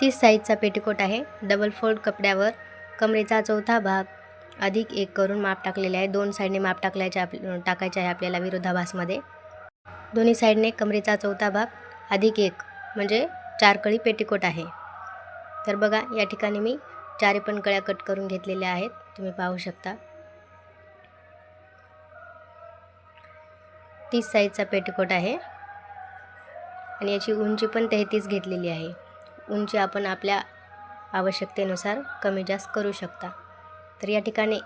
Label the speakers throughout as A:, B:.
A: तीस साईजचा पेटीकोट आहे. डबल फोल्ड कपड्यावर कमरेचा चौथा भाग अधिक एक करून माप टाकलेले आहे. दोन साईडने माप टाकल्याचे आप टाकायचे आहे आपल्याला विरोधाभासमध्ये. दोन्ही साईडने कमरेचा चौथा भाग अधिक एक म्हणजे चार कळी पेटीकोट आहे. तर बघा या ठिकाणी मी चारी पण कळ्या कट करून घेतलेल्या आहेत. तुम्ही पाहू शकता. तीस साईजचा पेटीकोट आहे. आणि याची उंची पण तेहतीस घेतलेली आहे. उंची आपण आपल्या आवश्यकतेनुसार कमी जास्त करू शकता. तर या ठिकाणी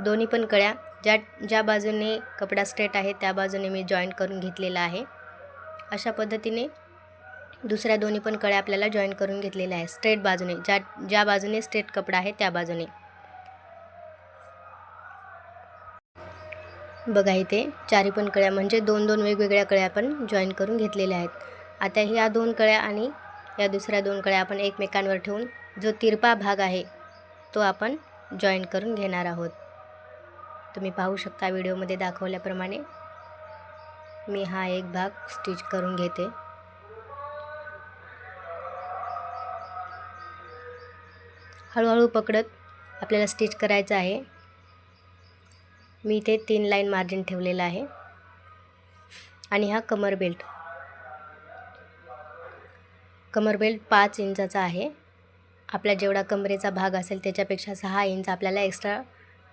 A: दोन्ही पण कळ्या. ज्या ज्या बाजूने कपडा स्ट्रेट आहे त्या बाजूने मी जॉईन करून घेतलेला आहे. अशा पद्धतीने दुसऱ्या दोन्ही पण कळ्या आपल्याला जॉईन करून घेतलेल्या आहे स्ट्रेट बाजूने. ज्या ज्या बाजूने स्ट्रेट कपडा आहे त्या बाजूने. बघा इथे चारी पण कळ्या म्हणजे दोन दोन वेगवेगळ्या कळ्या आपण जॉईन करून घेतलेल्या आहेत. आता ह्या दोन कळ्या आणि या दुसऱ्या दोन कळ्या आपण एकमेकांवर ठेवून जो तिरपा भाग आहे तो आपण जॉईन करून घेणार आहोत. तुम्ही पाहू शकता व्हिडिओमध्ये दाखवल्याप्रमाणे मी हा एक भाग स्टिच करून घेते. हळूहळू पकडत आपल्याला स्टिच करायचं आहे. मी इथे तीन लाईन मार्जिन ठेवलेलं आहे. आणि हा कमर बेल्ट कमर बेल्ट पाच इंचाचा आहे. आपला जेवढा कमरेचा भाग असेल त्याच्यापेक्षा सहा इंच आपल्याला एक्स्ट्रा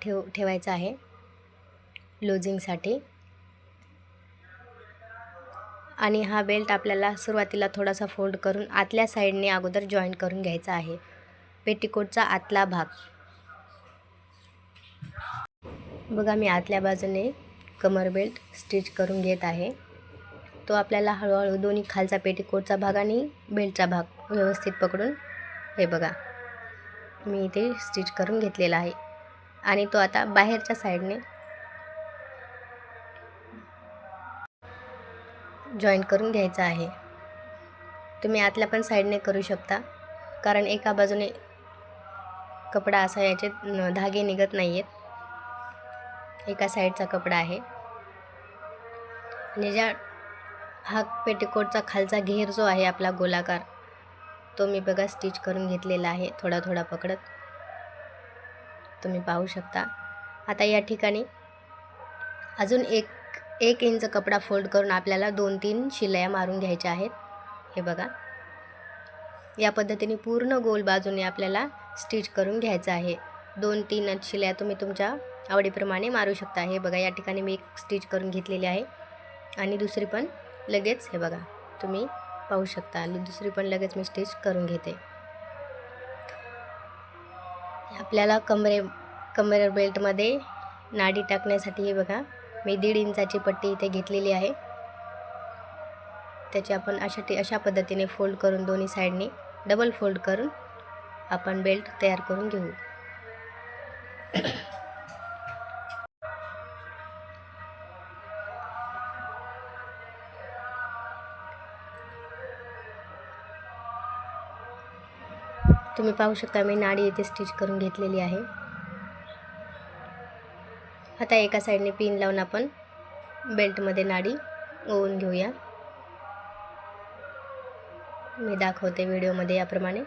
A: ठेव ठेवायचा आहे. लुझिंगसाठी आणि हा बेल्ट आपल्याला सुरुवातीला थोडासा फोल्ड करून आतल्या साईडने अगोदर जॉईन करून घ्यायचा आहे. पेटीकोटचा आतला भाग. बघा मी आतल्या बाजूने कमर बेल्ट स्टिच करून घेत आहे. तो आपल्याला हळूहळू दोन्ही खालचा पेटीकोटचा भाग आणि बेल्टचा भाग व्यवस्थित पकडून हे बघा मी इथे स्टिच करून घेतलेला आहे. आणि तो आता बाहेरच्या साईडने जॉईन करून घ्यायचा आहे. तुम्ही आतल्या पण साईडने करू शकता कारण एका बाजूने कपडा असा याचे धागे निघत नाही आहेत एका साईडचा कपडा आहे. आणि ज्या हा पेटीकोटचा खालचा घेर जो आहे आपला गोलाकार तो मी बघा स्टिच करून घेतलेला आहे थोडा थोडा पकडत. तुम्ही पाहू शकता. आता या ठिकाणी अजून एक एक इंच कपडा फोल्ड करून आपल्याला दोन तीन शिलाया मारून घ्यायच्या आहेत. हे बघा. या पद्धतीने पूर्ण गोल बाजूने आपल्याला स्टिच करून घ्यायचं आहे. दोन तीन शिल्या तुम्ही तुमच्या आवडीप्रमाणे मारू शकता. हे बघा या ठिकाणी मी एक स्टिच करून घेतलेली आहे. आणि दुसरी पण लगेच हे बघा तुम्ही पाहू शकता. आणि दुसरी पण लगेच मी स्टिच करून घेते. आपल्याला कमरे कमरे बेल्टमध्ये नाडी टाकण्यासाठी हे बघा मी दीड इंचाची पट्टी इथे घेतलेली आहे. त्याची आपण अशा टी अशा पद्धतीने फोल्ड करून दोन्ही साईडने डबल फोल्ड करून आपण बेल्ट तयार करून घेऊ. तुम्ही पाहू शकता मी नाडी इथे स्टिच करून घेतलेली आहे. आता एका साईडने पिन लावून आपण बेल्टमध्ये नाडी ओवून घेऊया. मी दाखवते व्हिडिओमध्ये याप्रमाणे.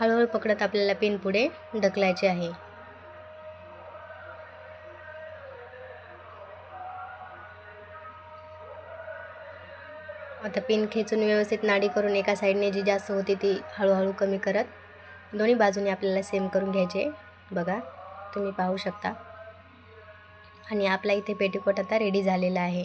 A: हळूहळू पकडत आपल्याला पिन पुढे ढकलायचे आहे. आता पिन खेचून व्यवस्थित नाडी करून एका साईडने जी जास्त होती ती हळूहळू कमी करत दोन्ही बाजूने आपल्याला सेम करून घ्यायचे. बघा तुम्ही पाहू शकता. आणि आपला इथे पेटीकोट आता रेडी झालेला आहे.